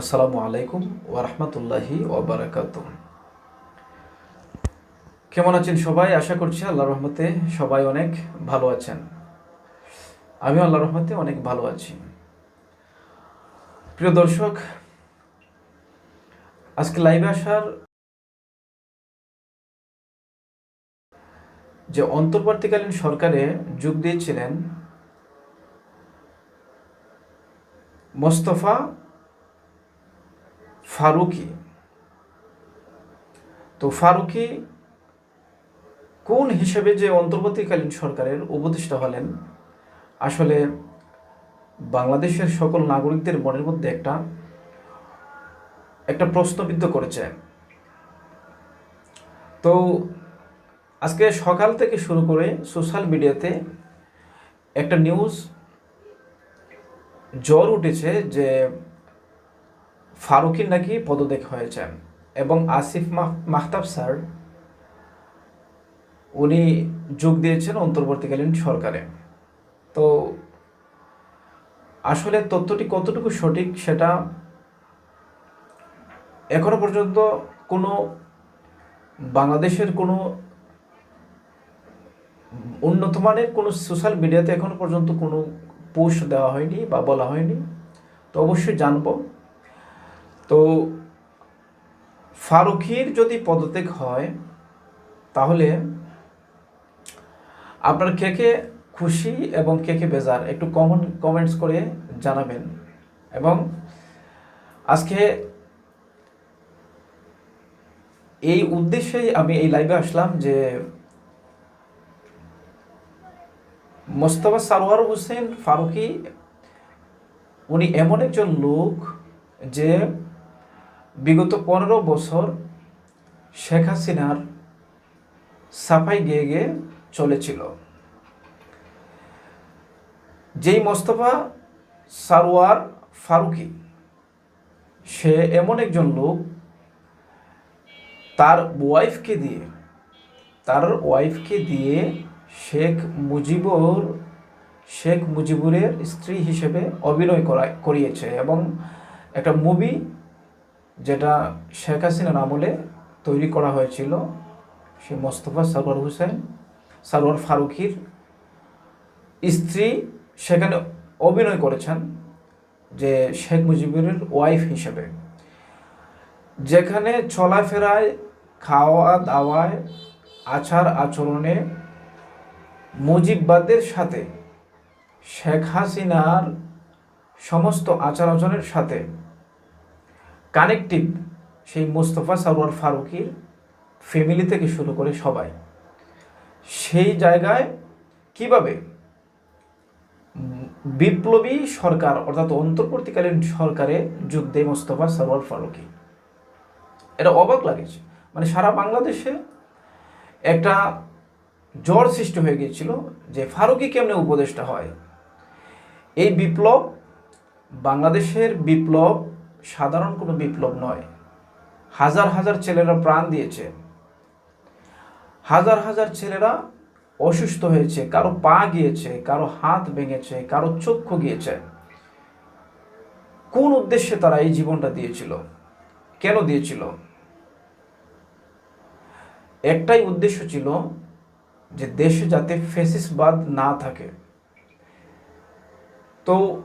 আসসালামু আলাইকুম ওরহমতুল্লাহি ওবরাকাত কেমন আছেন সবাই? আশা করছি আল্লাহ রহমতে সবাই অনেক ভালো আছেন। আমিও আল্লাহ রহমতে অনেক ভালো আছি। প্রিয় দর্শক, আজকে লাইভে আসার যে অন্তর্বর্তীকালীন সরকারে যোগ দিয়েছিলেন মোস্তফা ফারুকি। তো ফারুকি কোন হিসেবে যে অন্তর্বর্তীকালীন সরকারের উপদেষ্টা হলেন, আসলে বাংলাদেশের সকল নাগরিকদের মনের মধ্যে একটা একটা প্রশ্নবিদ্ধ করেছে। তো আজকে সকাল থেকে শুরু করে সোশ্যাল মিডিয়াতে একটা নিউজ জ্বর উঠেছে যে ফারুকির নাকি পদত্যাগ হয়েছে। এবং আসিফ মাহতাব স্যার, উনি যোগ দিয়েছেন অন্তর্বর্তীকালীন সরকারে। তো আসলে তথ্যটি কতটুকু সঠিক সেটা এখনও পর্যন্ত কোনো বাংলাদেশের কোনো উন্নত মানের কোনো সোশ্যাল মিডিয়াতে এখনও পর্যন্ত কোনো পোস্ট দেওয়া হয়নি বা বলা হয়নি। তো অবশ্যই জানব। তো ফারুকির যদি পদত্যাগ হয়, তাহলে আপনার কে কে খুশি এবং কে কে বেজার একটু কমন কমেন্টস করে জানাবেন। এবং আজকে এই উদ্দেশ্যেই আমি এই লাইভে আসলাম যে মোস্তফা সারোয়ার হোসেন ফারুকি, উনি এমন একজন লোক যে বিগত পনেরো বছর শেখ হাসিনার সাফাই গিয়ে গিয়ে চলেছিল। যেই মোস্তফা সারোয়ার ফারুকি, সে এমন একজন লোক, তার ওয়াইফকে দিয়ে, তার ওয়াইফকে দিয়ে শেখ মুজিবুর, শেখ মুজিবুরের স্ত্রী হিসেবে অভিনয় করা, করিয়েছে এবং একটা মুভি যেটা শেখ হাসিনার আমলে তৈরি করা হয়েছিল, সে মোস্তফা সারোয়ার হোসেন সারোয়ার ফারুকির স্ত্রী সেখানে অভিনয় করেছেন যে শেখ মুজিবুরের ওয়াইফ হিসেবে। যেখানে চলাফেরায় খাওয়া দাওয়ায় আচার আচরণে মুজিববাদের সাথে, শেখ হাসিনার সমস্ত আচার আচরণের সাথে কানেকটিভ সেই মোস্তফা সারোয়ার ফারুকির ফ্যামিলি থেকে শুরু করে সবাই। সেই জায়গায় কীভাবে বিপ্লবী সরকার অর্থাৎ অন্তর্বর্তীকালীন সরকারে যোগ দেয় মোস্তফা সারোয়ার ফারুকি? এটা অবাক লাগেছে। মানে সারা বাংলাদেশে একটা জ্বর সৃষ্টি হয়ে গিয়েছিল যে ফারুকি কেমনে উপদেষ্টা হয়? এই বিপ্লব বাংলাদেশের বিপ্লব সাধারণ কোনো বিপ্লব নয়। হাজার হাজার ছেলেরা প্রাণ দিয়েছে। হাজার হাজার ছেলেরা অসুস্থ হয়েছে, কারও পা গিয়েছে, কারও হাত ভেঙেছে, কারও চক্ষু গিয়েছে। কোন উদ্দেশ্যে তারা এই জীবনটা দিয়েছিল? কেন দিয়েছিল? একটাই উদ্দেশ্য ছিল যে দেশে যাতে ফেসিসবাদ না থাকে। তো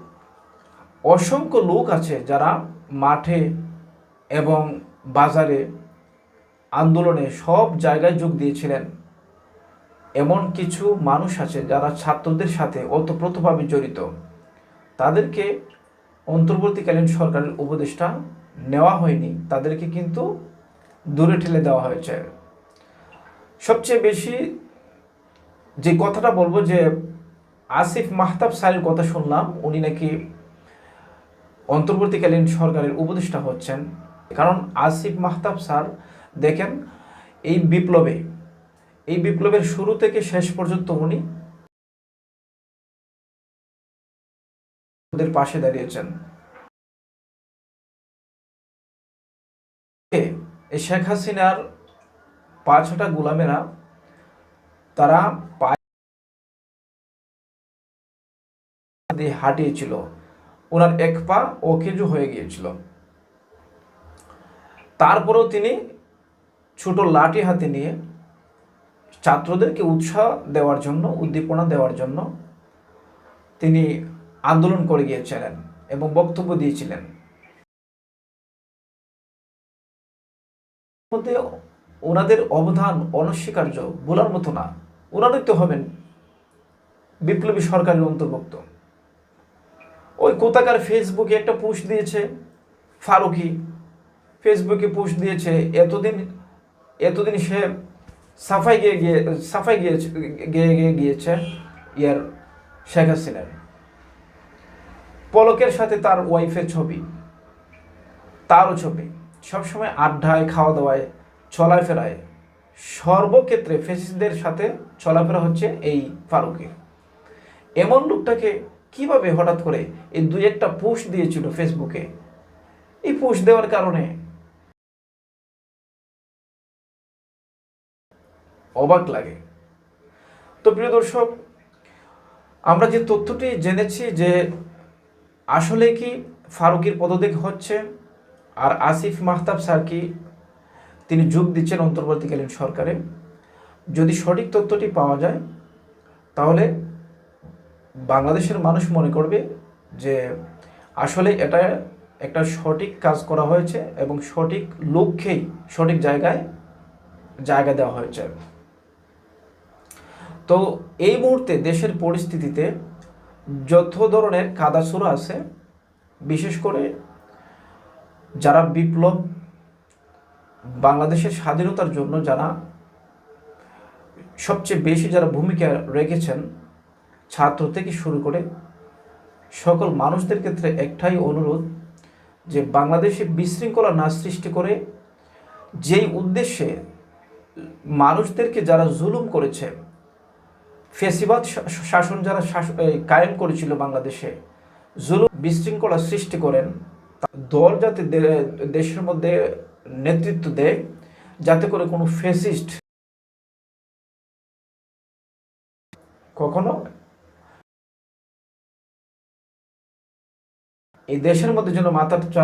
অসংখ্য লোক আছে যারা মাঠে এবং বাজারে আন্দোলনে সব জায়গায় যোগ দিয়েছিলেন। এমন কিছু মানুষ আছে যারা ছাত্রদের সাথে ওতপ্রোতভাবে জড়িত। তাদেরকে অন্তর্বর্তীকালীন সরকারের উপদেষ্টা নেওয়া হয়নি। তাদেরকে কিন্তু দূরে ঠেলে দেওয়া হয়েছে। সবচেয়ে বেশি যে কথাটা বলব যে আসিফ মাহতাব স্যারের কথা শুনলাম, উনি নাকি অন্তর্বর্তীকালীন সরকারের উপদেষ্টা হচ্ছেন। কারণ আসিফ মাহতাব স্যার, দেখেন, এই বিপ্লবে, এই বিপ্লবের শুরু থেকে শেষ পর্যন্ত উনি পাশে দাঁড়িয়েছেন। শেখ হাসিনার পাঁচটা গোলামেরা, তারা হাঁটিয়েছিল। ওনার এক পা অকেজো হয়ে গিয়েছিল। তারপরেও তিনি ছোট লাঠি হাতে নিয়ে ছাত্রদেরকে উৎসাহ দেওয়ার জন্য, উদ্দীপনা দেওয়ার জন্য তিনি আন্দোলন করে গিয়েছিলেন এবং বক্তব্য দিয়েছিলেন। ওনাদের অবদান অনস্বীকার্য বলার মতো না। ওনারাই তো হবেন বিপ্লবী সরকারের অন্তর্ভুক্ত। ওই কোথাকার ফেসবুকে একটা পোস্ট দিয়েছে, ফারুকি। ফেসবুকে পোস্ট দিয়েছে, এতদিন এতদিন সে সাফাই গিয়ে গিয়ে, সাফাই গিয়েছে গিয়ে গিয়ে গিয়েছে ইয়ার শেখ হাসিনার। পলকের সাথে তার ওয়াইফের ছবি, তারও ছবি। সবসময় আড্ডায় খাওয়া দাওয়ায় চলাফেরায়। সর্বক্ষেত্রে ফেসিসদের সাথে চলাফেরা হচ্ছে এই ফারুকের এমন লোকটাকে কীভাবে হঠাৎ করে এই দুই একটা পোস্ট দিয়েছিল ফেসবুকে এই পোস্ট দেওয়ার কারণে। অবাক লাগে। তো প্রিয় দর্শক, আমরা যে তথ্যটি জেনেছি যে আসলে কি ফারুকির পদত্যাগ হচ্ছে, আর আসিফ মাহতাব স্যার কি তিনি যোগ দিচ্ছেন অন্তর্বর্তীকালীন সরকারে, যদি সঠিক তথ্যটি পাওয়া যায়, তাহলে বাংলাদেশের মানুষ মনে করবে যে আসলে এটা একটা সঠিক কাজ করা হয়েছে এবং সঠিক লক্ষ্যেই সঠিক জায়গায় জায়গা দেওয়া হয়েছে। তো এই মুহূর্তে দেশের পরিস্থিতিতে যত ধরনের কাদাসুরা আছে, বিশেষ করে যারা বিপ্লব, বাংলাদেশের স্বাধীনতার জন্য যারা সবচেয়ে বেশি যারা ভূমিকা রেখেছেন ছাত্র থেকে শুরু করে সকল মানুষদের ক্ষেত্রে একটাই অনুরোধ যে বাংলাদেশে বিশৃঙ্খলা না সৃষ্টি করে যেই উদ্দেশ্যে মানুষদেরকে যারা জুলুম করেছে, ফেসিবাদ শাসন যারা কায়েম করেছিল বাংলাদেশে, জুলুম, বিশৃঙ্খলা সৃষ্টি করেন দল যাতে দেশের মধ্যে নেতৃত্ব দেয়, যাতে করে কোনো ফেসিস্ট কখনো এই দেশের মধ্যে যেন মাথা চারা